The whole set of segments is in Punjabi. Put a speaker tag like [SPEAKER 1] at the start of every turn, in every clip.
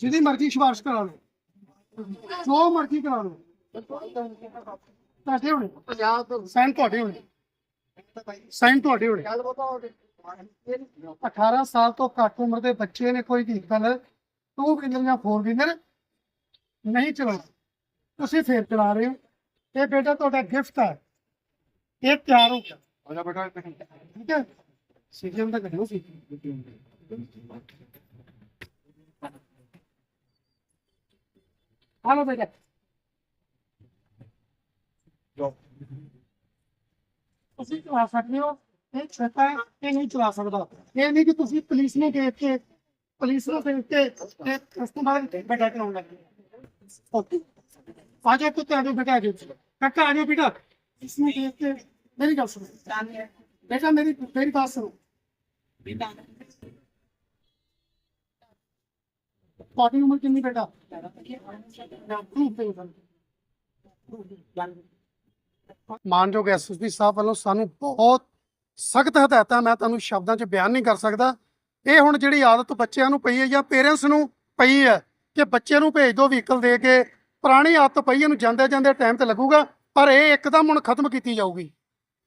[SPEAKER 1] ਜਿਹਦੀ ਮਰਜ਼ੀ ਸਿਫਾਰਿਸ਼ ਕਰਾ ਲਓ। ਜੋ ਮਰਜ਼ੀ ਕਰਾ ਲਓ। ਤੁਹਾਡੇ ਹੋਣੇ।
[SPEAKER 2] ਪੰਜਾਬ ਤੋਂ
[SPEAKER 1] ਸਾਈਨ ਤੁਹਾਡੇ ਹੋਣੇ। ਸਾਈਨ ਤੁਹਾਡੇ ਹੋਣੇ। 18 ਸਾਲ ਤੋਂ ਘੱਟ ਉਮਰ ਦੇ ਬੱਚੇ ਨੇ ਕੋਈ ਵਹੀਕਲ ਟੂ ਵੀਲਰ ਜਾਂ ਫੋਰ ਵੀਲਰ ਨਹੀਂ ਚਲਾਉਣਾ। ਤੁਸੀਂ ਫੇਰ ਚਲਾ ਰਹੇ ਹੋ। ਇਹ ਬੇਟਾ ਤੁਹਾਡਾ ਗਿਫਟ ਹੈ। ਇਹ ਤਿਆਰ ਹੋ ਗਿਆ।
[SPEAKER 2] ਬੇਟਾ
[SPEAKER 1] ਠੀਕ ਹੈ? ਸੀਜ਼ਨ ਤਾਂ ਕੱਢੋ ਸੀ। ਹਾਲੋ ਬੇਟਾ ਤੁਸੀਂ ਚਲਾ ਸਕਦੇ ਹੋ। ਇਹ ਛੋਟਾ ਹੈ, ਇਹ ਨਹੀਂ ਚਲਾ ਸਕਦਾ। ਇਹ ਨਹੀਂ ਕਿ ਤੁਸੀਂ ਪੁਲਿਸ ਨੂੰ ਦੇਖ ਕੇ ਪੁਲਿਸ ਨੂੰ ਦੇਖ ਕੇ ਤੇ ਤੋਂ ਬਾਅਦ ਬੇਟਾ ਚਲਾਉਣ ਲੱਗੇ। ਓਕੇ। ਆ ਆ ਜਾਓ ਬੇਟਾ ਆ ਜਾਓ ਕਾਕਾ ਆ ਜਾਓ ਬੇਟਾ। ਇਸ ਨੂੰ ਦੇਖ ਕੇ ਮੇਰੀ ਗੱਲ ਸੁਣੋ। ਬੇਟਾ ਮੇਰੀ ਮੇਰੀ ਬਾਤ ਸੁਣੋ। ਤੁਹਾਡੀ ਉਮਰ ਕਿੰਨੀ ਬੇਟਾ? ਮਾਨਯੋਗ ਐਸਐਸਪੀ ਸਾਹਿਬ ਵੱਲੋਂ ਸਾਨੂੰ ਬਹੁਤ ਸਖਤ ਹਦਾਇਤਾਂ ਮੈਂ ਤੁਹਾਨੂੰ ਸ਼ਬਦਾਂ 'ਚ ਬਿਆਨ ਨਹੀਂ ਕਰ ਸਕਦਾ। ਇਹ ਹੁਣ ਜਿਹੜੀ ਆਦਤ ਬੱਚਿਆਂ ਨੂੰ ਪਈ ਹੈ ਜਾਂ ਪੇਰੈਂਟਸ ਨੂੰ ਪਈ ਹੈ ਕਿ ਬੱਚੇ ਨੂੰ ਭੇਜ ਦਿਓ ਵਹੀਕਲ ਦੇ ਕੇ, ਪੁਰਾਣੀ ਆਦਤ ਪਈ ਇਹਨੂੰ ਜਾਂਦੇ ਜਾਂਦੇ ਟਾਈਮ ਤੇ ਲੱਗੂਗਾ, ਪਰ ਇਹ ਇੱਕਦਮ ਹੁਣ ਖਤਮ ਕੀਤੀ ਜਾਊਗੀ।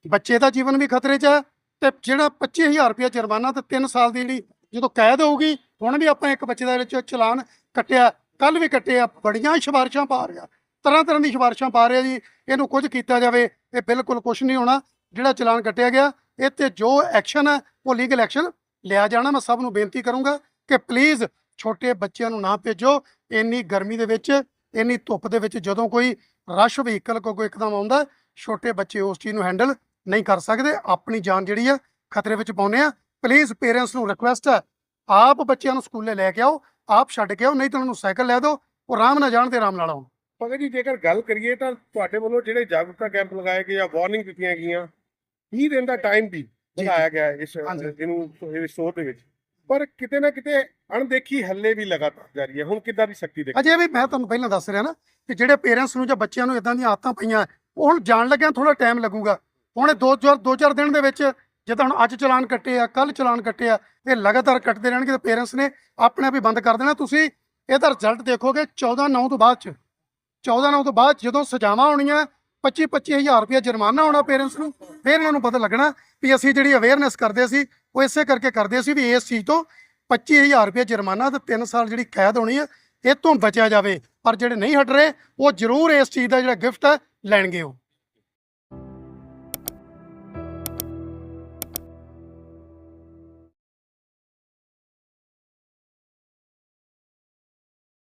[SPEAKER 1] ਬੱਚੇ ਦਾ ਜੀਵਨ ਵੀ ਖਤਰੇ 'ਚ ਹੈ ਤੇ ਜਿਹੜਾ 25000 ਰੁਪਏ ਜੁਰਮਾਨਾ ਤੇ 3 ਸਾਲ ਦੀ ਜਿਹੜੀ ਜਦੋਂ ਕੈਦ ਹੋਊਗੀ ਹੁਣ ਵੀ ਆਪਾਂ ਇੱਕ ਬੱਚੇ ਦਾ ਵਿੱਚ ਚਲਾਨ ਕੱਟਿਆ ਕੱਲ ਵੀ ਕੱਟਿਆ ਬੜੀਆਂ ਸਿਫਾਰਿਸ਼ਾਂ ਪਾ ਰਿਹਾ, ਤਰ੍ਹਾਂ ਤਰ੍ਹਾਂ ਦੀ ਸਿਫਾਰਿਸ਼ਾਂ ਪਾ ਰਿਹਾ ਜੀ, ਇਹਨੂੰ ਕੁਝ ਕੀਤਾ ਜਾਵੇ, ਇਹ ਬਿਲਕੁਲ ਕੁਝ ਨਹੀਂ ਹੋਣਾ, ਜਿਹੜਾ ਚਲਾਨ ਕੱਟਿਆ ਗਿਆ, ਇਹ ਤੇ ਜੋ ਐਕਸ਼ਨ ਹੈ, ਉਹ ਲੀਗਲ ਐਕਸ਼ਨ ਲਿਆ ਜਾਣਾ, ਮੈਂ ਸਭ ਨੂੰ ਬੇਨਤੀ ਕਰੂੰਗਾ ਕਿ ਪਲੀਜ਼ ਛੋਟੇ ਬੱਚਿਆਂ ਨੂੰ ਨਾ ਭੇਜੋ, ਇੰਨੀ ਗਰਮੀ ਦੇ ਵਿੱਚ, ਇੰਨੀ ਧੁੱਪ ਦੇ ਵਿੱਚ ਜਦੋਂ ਕੋਈ ਰਸ਼ ਵਹੀਕਲ ਕੋਈ ਇੱਕਦਮ ਆਉਂਦਾ, ਛੋਟੇ ਬੱਚੇ ਉਸ ਚੀਜ਼ ਨੂੰ ਹੈਂਡਲ ਨਹੀਂ ਕਰ ਸਕਦੇ, ਆਪਣੀ ਜਾਨ ਜਿਹੜੀ ਆ ਖਤਰੇ ਵਿੱਚ ਪਾਉਂਦੇ ਆ ਪਲੀਜ਼ ਪੇਰੈਂਟਸ ਨੂੰ ਰਿਕੁਐਸਟ ਹੈ ਆਪ ਬੱਚਿਆਂ ਨੂੰ ਸਕੂਲੇ ਲੈ ਕੇ ਆਓ ਆਪ ਛੱਡ ਕੇ ਆਓ ਨਹੀਂ ਤਾਂ ਉਹਨਾਂ ਨੂੰ ਸਾਈਕਲ ਲੈ ਦਿਓ ਉਹ ਆਰਾਮ ਨਾਲ ਜਾਣ ਤੇ ਆਰਾਮ ਨਾਲ ਆਉਣ
[SPEAKER 3] ਪਤਾ ਜੀ ਜੇਕਰ ਗੱਲ ਕਰੀਏ ਤਾਂ ਤੁਹਾਡੇ ਵੱਲੋਂ ਜਿਹੜੇ ਜਾਗਰੂਕਤਾ ਕੈਂਪ ਲਗਾਏ ਗਏ ਜਾਂ ਵਾਰਨਿੰਗ ਦਿੱਤੀਆਂ ਗਈਆਂ 20 ਦਿਨ ਦਾ ਟਾਈਮ ਵੀ ਵਧਾਇਆ ਗਿਆ ਇਸ। ਇਹਨੂੰ ਇਸ ਸੋਧ ਦੇ ਵਿੱਚ? ਪਰ ਕਿਤੇ ਨਾ ਕਿਤੇ ਅਣਦੇਖੀ ਹੱਲੇ ਵੀ ਲਗਾਤਾਰ ਜਾਰੀ ਹੈ। ਹੁਣ ਕਿੱਦਾਂ ਦੀ ਸ਼ਕਤੀ ਦੇ
[SPEAKER 1] ਅਜੇ ਵੀ ਮੈਂ ਤੁਹਾਨੂੰ ਪਹਿਲਾਂ ਦੱਸ ਰਿਹਾ ਨਾ ਕਿ ਜਿਹੜੇ ਪੇਰੈਂਟਸ ਨੂੰ ਜਾਂ ਬੱਚਿਆਂ ਨੂੰ ਇਦਾਂ ਦੀਆਂ ਆਦਤਾਂ ਪਈਆਂ ਉਹ ਹੁਣ ਜਾਣ ਲੱਗਿਆ ਥੋੜਾ ਟਾਈਮ ਲੱਗੂਗਾ। ਹੁਣ ਇਹ ਦੋ ਚਾਰ ਦੋ ਚਾਰ ਦਿਨ ਦੇ ਵਿੱਚ ਜਿੱਦਾਂ ਹੁਣ ਅੱਜ ਚਲਾਨ ਕੱਟੇ ਆ ਕੱਲ ਚਲਾਨ ਕੱਟੇ ਆ, ਇਹ ਲਗਾਤਾਰ ਕੱਟਦੇ ਰਹਿਣਗੇ ਤੇ ਪੇਰੈਂਟਸ ਨੇ ਆਪਣੇ ਆਪ ਹੀ ਬੰਦ ਕਰ ਦੇਣਾ। ਤੁਸੀਂ ਇਹਦਾ ਰਿਜ਼ਲਟ ਦੇਖੋਗੇ 14 9 ਤੋਂ ਬਾਅਦ ਚ 14 9 ਤੋਂ ਬਾਅਦ ਜਦੋਂ ਸਜ਼ਾਵਾਂ ਹੋਣੀਆਂ 25 25000 ਰੁਪਏ ਜੁਰਮਾਨਾ ਹੋਣਾ ਪੇਰੈਂਟਸ ਨੂੰ, ਫਿਰ ਇਹਨਾਂ ਨੂੰ ਪਤਾ ਲੱਗਣਾ ਵੀ ਅਸੀਂ ਜਿਹੜੀ ਅਵੇਅਰਨੈਸ ਕਰਦੇ ਸੀ, ਉਹ ਇਸੇ ਕਰਕੇ ਕਰਦੇ ਸੀ ਵੀ ਇਸ ਚੀਜ਼ ਤੋਂ 25000 ਰੁਪਏ ਜੁਰਮਾਨਾ ਤੇ 3 ਸਾਲ ਜਿਹੜੀ ਕੈਦ ਹੋਣੀ ਹੈ ਇਹ ਤੋਂ ਬਚਿਆ ਜਾਵੇ। ਪਰ ਜਿਹੜੇ ਨਹੀਂ ਹਟ ਰਹੇ, ਉਹ ਜ਼ਰੂਰ ਇਸ ਚੀਜ਼ ਦਾ ਜਿਹੜਾ ਗਿਫਟ ਹੈ ਲੈਣਗੇ ਉਹ।